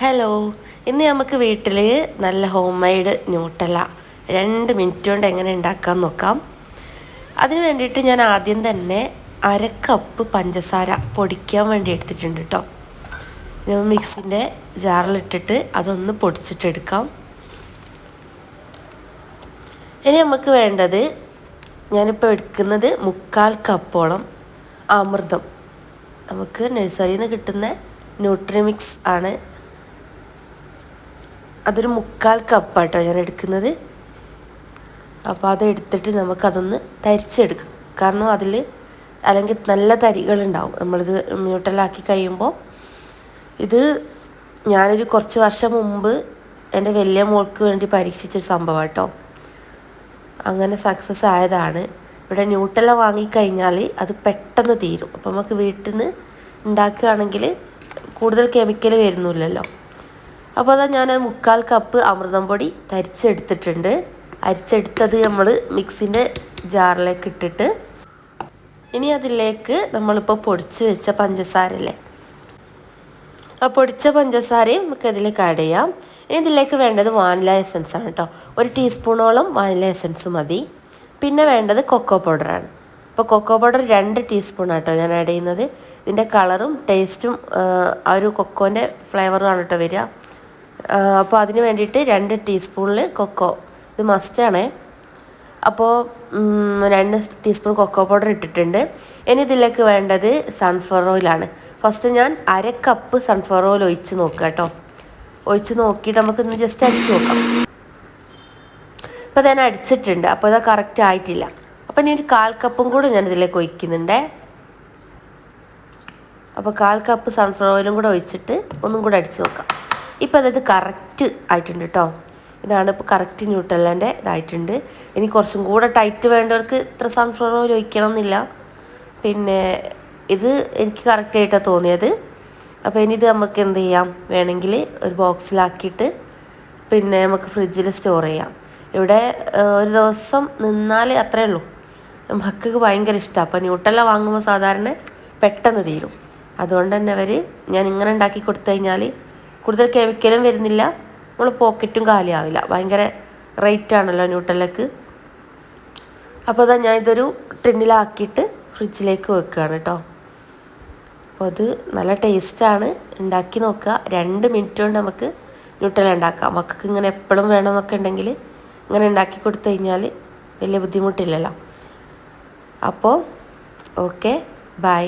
Hello ഇന്ന് നമുക്ക് വീട്ടിൽ നല്ല ഹോം മെയ്ഡ് ന്യൂട്ടല രണ്ട് മിനിറ്റ് കൊണ്ട് എങ്ങനെ ഉണ്ടാക്കാൻ നോക്കാം. അതിന് വേണ്ടിയിട്ട് ഞാൻ ആദ്യം തന്നെ അര കപ്പ് പഞ്ചസാര പൊടിക്കാൻ വേണ്ടി എടുത്തിട്ടുണ്ട് കേട്ടോ ഞാൻ മിക്സിന്റെ ജാറിലിട്ടിട്ട് അതൊന്ന് പൊടിച്ചിട്ടെടുക്കാം ഇനി നമുക്ക് വേണ്ടത് ഞാനിപ്പോൾ എടുക്കുന്നത് മുക്കാൽ കപ്പോളം അമൃതം. നമുക്ക് നഴ്സറിയിൽ നിന്ന് കിട്ടുന്ന ന്യൂട്രിമിക്സ് ആണ്. അതൊരു മുക്കാൽ കപ്പാട്ടോ ഞാൻ എടുക്കുന്നത്. അപ്പോൾ അതെടുത്തിട്ട് നമുക്കതൊന്ന് തരിച്ചെടുക്കാം. കാരണം അതിൽ അല്ലെങ്കിൽ നല്ല തരികളുണ്ടാവും നമ്മളിത് മ്യൂട്ടലാക്കി കഴിയുമ്പോൾ ഇത് ഞാനൊരു കുറച്ച് വർഷം മുമ്പ് എന്റെ വലിയ മോൾക്ക് വേണ്ടി പരീക്ഷിച്ചൊരു സംഭവം കേട്ടോ അങ്ങനെ സക്സസ് ആയതാണ്. ഇവിടെ ന്യൂട്ടല വാങ്ങിക്കഴിഞ്ഞാൽ അത് പെട്ടെന്ന് തീരും. അപ്പോൾ നമുക്ക് വീട്ടിൽ നിന്ന് ഉണ്ടാക്കുകയാണെങ്കിൽ കൂടുതൽ കെമിക്കൽ വരുന്നില്ലല്ലോ. അപ്പോൾ അതാ ഞാൻ മുക്കാൽ കപ്പ് അമൃതം പൊടി തരിച്ചെടുത്തിട്ടുണ്ട് അരിച്ചെടുത്തത് നമ്മൾ മിക്സിന്റെ ജാറിലേക്ക് ഇട്ടിട്ട്. ഇനി അതിലേക്ക് നമ്മളിപ്പോൾ പൊടിച്ച് വെച്ച പഞ്ചസാരല്ലേ? ആ പൊടിച്ച പഞ്ചസാരയും നമുക്ക് അതിലേക്ക് ആഡ് ചെയ്യാം. ഇനി ഇതിലേക്ക് വേണ്ടത് വാനില എസൻസ് ആണ് കേട്ടോ ഒരു ടീസ്പൂണോളം വാനില എസൻസ് മതി. പിന്നെ വേണ്ടത് കൊക്കോ പൗഡറാണ് അപ്പോൾ കൊക്കോ പൗഡർ രണ്ട് ടീസ്പൂൺ ആട്ടോ ഞാൻ ആഡ് ചെയ്യുന്നത്. ഇതിന്റെ കളറും ടേസ്റ്റും ആ ഒരു കൊക്കോന്റെ ഫ്ലേവറും ആണ് കേട്ടോ വരിക. അപ്പോൾ അതിന് വേണ്ടിയിട്ട് രണ്ട് ടീസ്പൂണിൽ കൊക്കോ. ഇത് മസ്റ്റാണേ അപ്പോൾ രണ്ട് ടീസ്പൂൺ കൊക്കോ പൗഡർ ഇട്ടിട്ടുണ്ട്. ഇനി ഇതിലേക്ക് വേണ്ടത് സൺഫ്ലവർ ഓയിലാണ് ഫസ്റ്റ് ഞാൻ അര കപ്പ് സൺഫ്ലവർ ഓയിൽ ഒഴിച്ച് നോക്കുക കേട്ടോ. ഒഴിച്ച് നോക്കിയിട്ട് നമുക്ക് ഇന്ന് ജസ്റ്റ് അടിച്ച് നോക്കാം. അപ്പോൾ ഞാൻ അടിച്ചിട്ടുണ്ട്. അപ്പോൾ അത് കറക്റ്റ് ആയിട്ടില്ല. അപ്പോൾ ഇനി ഒരു കാൽ കപ്പും കൂടെ ഞാൻ ഇതിലേക്ക് ഒഴിക്കുന്നുണ്ടേ. അപ്പോൾ കാൽ കപ്പ് സൺഫ്ലവർ ഓയിലും കൂടെ ഒഴിച്ചിട്ട് ഒന്നും കൂടെ അടിച്ച് നോക്കാം. ഇപ്പോൾ അതായത് കറക്റ്റ് ആയിട്ടുണ്ട് കേട്ടോ ഇതാണ് ഇപ്പോൾ കറക്റ്റ് ന്യൂട്രലിന്റെ ഇതായിട്ടുണ്ട്. ഇനി കുറച്ചും കൂടെ ടൈറ്റ് വേണ്ടവർക്ക് ഇത്ര സൺഫ്ലവർ ഓയിൽ ഒഴിക്കണം എന്നില്ല പിന്നെ ഇത് എനിക്ക് കറക്റ്റായിട്ടാണ് തോന്നിയത്. അപ്പോൾ ഇനി ഇത് നമുക്ക് എന്ത് ചെയ്യാം? വേണമെങ്കിൽ ഒരു ബോക്സിലാക്കിയിട്ട് പിന്നെ നമുക്ക് ഫ്രിഡ്ജിൽ സ്റ്റോർ ചെയ്യാം. ഇവിടെ ഒരു ദിവസം നിന്നാൽ അത്രേ ഉള്ളൂ. മക്കൾക്ക് ഭയങ്കര ഇഷ്ടമാണ് അപ്പോൾ ന്യൂട്ടല്ല വാങ്ങുമ്പോൾ സാധാരണ പെട്ടെന്ന് തീരും. അതുകൊണ്ട് തന്നെ അവർ ഞാൻ ഇങ്ങനെ ഉണ്ടാക്കി കൊടുത്തു കഴിഞ്ഞാൽ കൂടുതൽ കെമിക്കലും വരുന്നില്ല. നമ്മൾ പോക്കറ്റും കാലിയാവില്ല. ഭയങ്കര റേറ്റ് ആണല്ലോ ന്യൂട്ടലക്ക് അപ്പോൾ അതാ ഞാൻ ഇതൊരു ടിന്നിലാക്കിയിട്ട് ഫ്രിഡ്ജിലേക്ക് വെക്കുകയാണ് കേട്ടോ അപ്പോൾ അത് നല്ല ടേസ്റ്റാണ് ഉണ്ടാക്കി നോക്കുക രണ്ട് മിനിറ്റ് കൊണ്ട് നമുക്ക് ന്യൂട്ടല ഉണ്ടാക്കാം മക്കൾക്ക് ഇങ്ങനെ എപ്പോഴും വേണമെന്നൊക്കെ ഉണ്ടെങ്കിൽ ഇങ്ങനെ ഉണ്ടാക്കി കൊടുത്തു കഴിഞ്ഞാൽ വലിയ ബുദ്ധിമുട്ടില്ലല്ലോ. അപ്പോൾ ഓക്കെ ബൈ